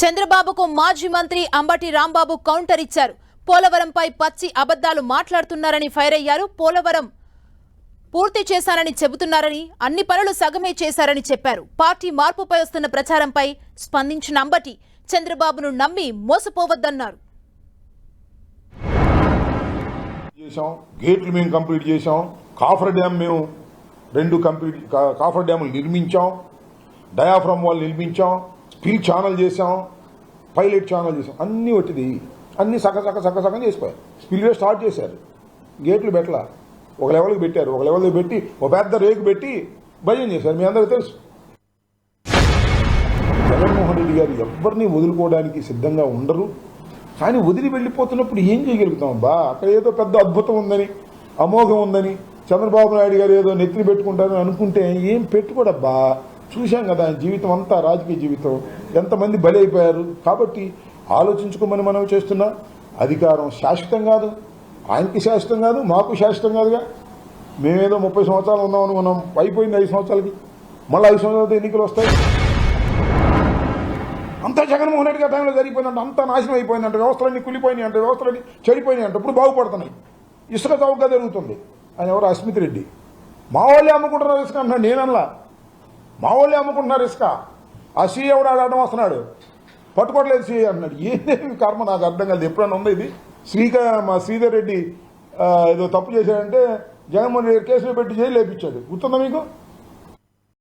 చంద్రబాబుకు మాజీ మంత్రి అంబటి రాంబాబు కౌంటర్ ఇచ్చారు. పోలవరంపై పచ్చి అబద్ధాలు మాట్లాడుతున్నారని ఫైర్ అయ్యారు. పోలవరం పూర్తి చేశారని చెబుతున్నారని అన్ని పనులు సగమే చేశారని చెప్పారు. పార్టీ మార్పుపై వస్తున్న ప్రచారంపై స్పందించిన అంబటి చంద్రబాబును నమ్మి మోసపోవద్దన్నారు. చేసాం గేట్లు మేము కంప్లీట్ చేసాం కాఫర్ డ్యామ్ మేము రెండు కంప్లీట్ కాఫర్ డ్యాములు నిర్మించాం. డయాఫ్రమ్ వాళ్ళు నిర్మించాం. స్కిల్ ఛానల్ చేసాం పైలట్ ఛానల్ చేసాం అన్నీ వచ్చింది అన్నీ సగ సగ సగ సగం చేసిపోయారు స్పిల్వే స్టార్ట్ చేశారు. గేట్లు పెట్టలా. ఒక లెవెల్కి పెట్టారు. ఒక లెవెల్కి పెట్టి ఒక పెద్ద రేకు పెట్టి భయం చేశారు. మీ అందరికీ తెలుసు. జగన్మోహన్ రెడ్డి గారు ఎవరిని వదులుకోవడానికి సిద్ధంగా ఉండరు. కానీ వదిలి వెళ్ళిపోతున్నప్పుడు ఏం చేయగలుగుతాం బా అక్కడ ఏదో పెద్ద అద్భుతం ఉందని అమోఘం ఉందని చంద్రబాబు నాయుడు గారు ఏదో నెత్తిని పెట్టుకుంటారని అనుకుంటే ఏం పెట్టుకోడబ్బా? చూశాం కదా ఆయన జీవితం అంతా రాజకీయ జీవితం. ఎంతమంది బలి అయిపోయారు కాబట్టి ఆలోచించుకోమని మనం చేస్తున్నా అధికారం శాశ్వతం కాదు ఆయనకి శాశ్వతం కాదు మాకు శాశ్వతం కాదుగా. మేమేదో ముప్పై సంవత్సరాలు ఉన్నామని మనం అయిపోయింది ఐదు సంవత్సరాలకి. మళ్ళీ ఐదు సంవత్సరాలతో ఎన్నికలు వస్తాయి. అంతా జగన్మోహన్ రెడ్డి గారి టైంలో జరిగిపోయిందంట అంతా నాశనం అయిపోయిందంట వ్యవస్థలన్నీ కులిపోయినాయి అంట వ్యవస్థలన్నీ చెడిపోయినాయి అంటే ఇప్పుడు బాగుపడుతున్నాయి. ఇసుక చౌకగా జరుగుతుంది. ఆయన ఎవరు? అస్మిత్ రెడ్డి. మా వాళ్ళే అమ్ముకుంటున్నారు ఇసుక అంటున్నాడు నేనల్లా మా వాళ్ళే అమ్ముకుంటున్నారు ఇసుక. ఆ సీఏ కూడా అడగడం వస్తున్నాడు. పట్టుకోవట్లేదు సీఏ అన్నాడు ఏదేమి కర్మ? నాకు అర్థం కాదు ఎప్పుడైనా ఉంది ఇది? శ్రీక మా శ్రీధర్ రెడ్డి ఏదో తప్పు చేశాడంటే జగన్మోహన్ రెడ్డి కేసులో పెట్టి జైలు లేపించాడు. గుర్తుందా మీకు?